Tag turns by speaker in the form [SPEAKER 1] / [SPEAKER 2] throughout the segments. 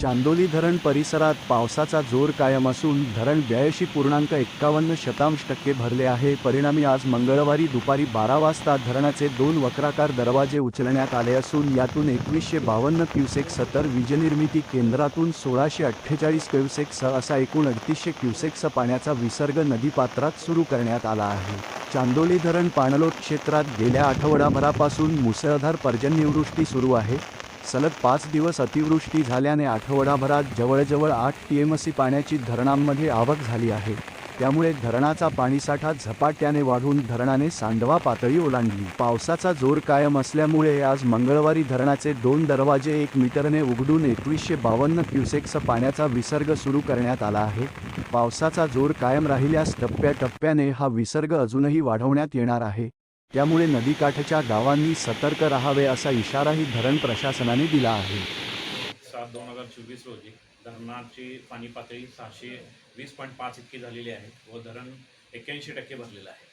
[SPEAKER 1] चांदोली धरण परिसरात पावसाचा जोर कायम असून धरण ब्याऐंशी पूर्णांक एक्कावन्न शतांश टक्के भरले आहे. परिणामी आज मंगळवारी दुपारी बारा वाजता धरणाचे दोन वक्राकार दरवाजे उचलण्यात आले असून यातून एकवीसशे बावन्न क्युसेक सत्तर वीजनिर्मिती केंद्रातून सोळाशे अठ्ठेचाळीस क्युसेक्सह असा एकूण अडतीसशे क्युसेक्स पाण्याचा विसर्ग नदीपात्रात सुरू करण्यात आला आहे. चांदोली धरण पाणलोट क्षेत्रात गेल्या आठवडाभरापासून मुसळधार पर्जन्यवृष्टी सुरू आहे. सलग पाच दिवस अतिवृष्टी झाल्याने आठवडाभरात जवळजवळ आठ टीएमसी पाण्याची धरणांमध्ये आवक झाली आहे. त्यामुळे धरणाचा पाणीसाठा झपाट्याने वाढून धरणाने सांडवा पातळी ओलांडली. पावसाचा जोर कायम असल्यामुळे आज मंगळवारी धरणाचे दोन दरवाजे एक मीटरने उघडून एकवीसशे बावन्न क्युसेक्स पाण्याचा विसर्ग सुरू करण्यात आला आहे. पावसाचा जोर कायम राहिल्यास टप्प्याटप्प्याने हा विसर्ग अजूनही वाढवण्यात येणार आहे. त्यामुळे नदीकाठच्या गावांनी सतर्क राहावे असा इशाराही धरण प्रशासनाने दिला आहे.
[SPEAKER 2] सात दोन हजार चोवीस रोजी धरणाची पाणी पातळी सहाशे वीस पॉईंट पाच इतकी झालेली आहे व धरण एक्क्याऐंशी टक्के भरलेलं आहे.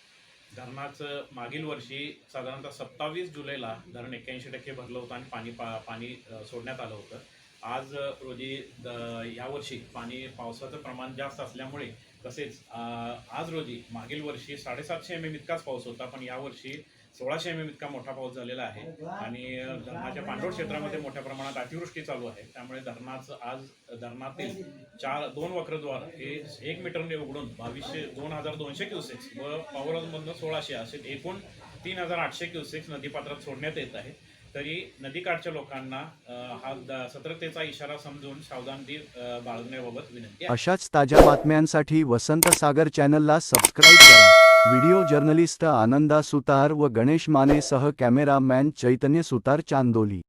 [SPEAKER 2] धरणाचं मागील वर्षी साधारणतः सत्तावीस जुलैला धरण एक्क्याऐंशी टक्के भरलं होतं आणि पाणी पा पाणी सोडण्यात आलं होतं. आज रोजी यावर्षी पाणी पावसाचं प्रमाण जास्त असल्यामुळे तसेच आज रोजी मागील वर्षी साडेसातशे एम एम इतकाच पाऊस होता पण यावर्षी सोळाशे एम एम इतका मोठा पाऊस झालेला आहे. आणि धरणाच्या पांडोळ क्षेत्रामध्ये मोठ्या प्रमाणात अतिवृष्टी चालू आहे. त्यामुळे धरणाचं आज धरणातील चार दोन वक्रद्वार हे एक मीटरने उघडून बावीसशे दोन हजार दोनशे क्युसेक्स व पॉवर सोळाशे असे एकूण तीन हजार आठशे क्युसेक्स नदीपात्रात सोडण्यात येत आहे. तरी नदीकाठच्या लोकांना हा सतर्कतेचा इशारा समजून सावधानती बाळगण्याबाबत विनंती
[SPEAKER 1] अशाच ताज्या बातम्यांसाठी वसंत सागर चॅनलला सबस्क्राईब करा. व्हिडिओ जर्नलिस्ट आनंदा सुतार व गणेश माने सह कॅमेरामॅन चैतन्य सुतार चांदोली.